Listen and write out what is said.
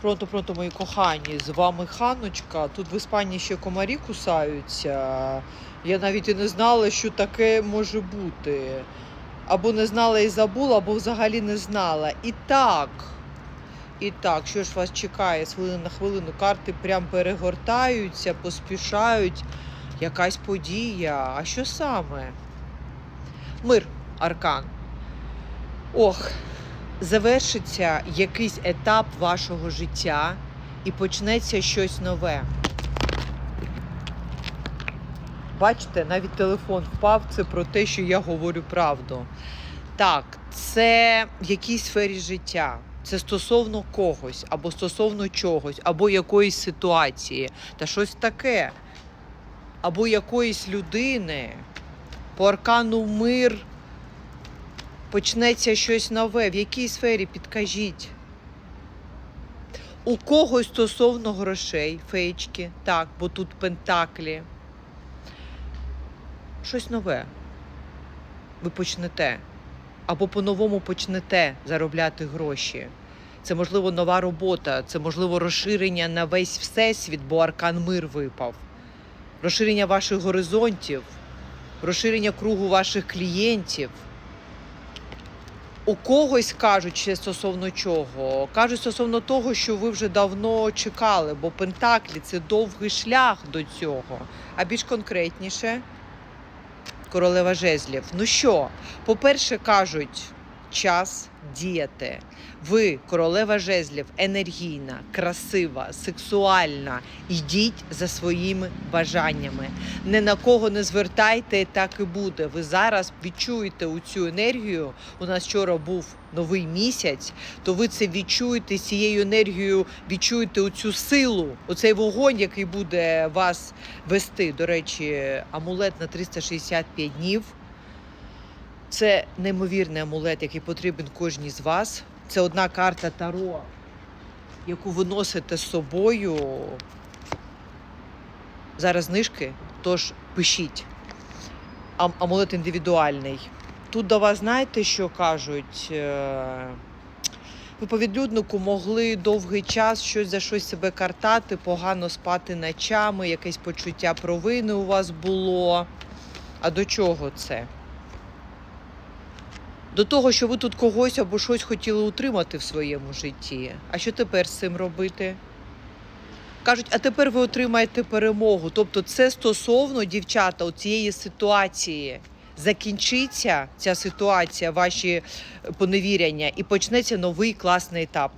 Пронто, пронто, мої кохані, з вами Ханочка. Тут в Іспанії ще комарі кусаються. Я навіть і не знала, що таке може бути. Або не знала і забула, або взагалі не знала. І так, і так, що ж вас чекає з хвилини на хвилину? Карти прям перегортаються, поспішають. Якась подія. А що саме? Мир, аркан. Ох, завершиться якийсь етап вашого життя і почнеться щось нове. Бачите, навіть телефон впав. Це про те, що я говорю правду. Так, це в якійсь сфері життя. Це стосовно когось, або стосовно чогось, або якоїсь ситуації, та щось таке, або якоїсь людини. По аркану мир почнеться щось нове. В якій сфері підкажіть? У когось стосовно грошей, феєчки, так, бо тут пентаклі. Щось нове. Ви почнете. Або по-новому почнете заробляти гроші. Це, можливо, нова робота, це, можливо, розширення на весь всесвіт, бо аркан мир випав. Розширення ваших горизонтів, розширення кругу ваших клієнтів. У когось кажуть ще стосовно чого. Кажуть стосовно того, що ви вже давно чекали, бо Пентаклі це довгий шлях до цього. А більш конкретніше, королева жезлів. Ну що, по-перше, кажуть, час діяти. Ви, королева жезлів, енергійна, красива, сексуальна. Йдіть за своїми бажаннями. Не на кого не звертайте, так і буде. Ви зараз відчуєте у цю енергію. У нас вчора був новий місяць, то ви це відчуєте цією енергією, відчуєте оцю силу, оцей вогонь, який буде вас вести. До речі, амулет на 365 днів. Це неймовірний амулет, який потрібен кожній з вас. Це одна карта Таро, яку ви носите з собою. Зараз знижки, тож пишіть. Амулет індивідуальний. Тут до вас знаєте, що кажуть? Е, Ви по відлюднику могли довгий час щось за щось себе картати, погано спати ночами, якесь почуття провини у вас було. А до чого це? До того, що ви тут когось або щось хотіли утримати в своєму житті. А що тепер з цим робити? Кажуть, а тепер ви отримаєте перемогу. Тобто, це стосовно дівчата цієї ситуації. Закінчиться ця ситуація, ваші поневіряння, і почнеться новий класний етап.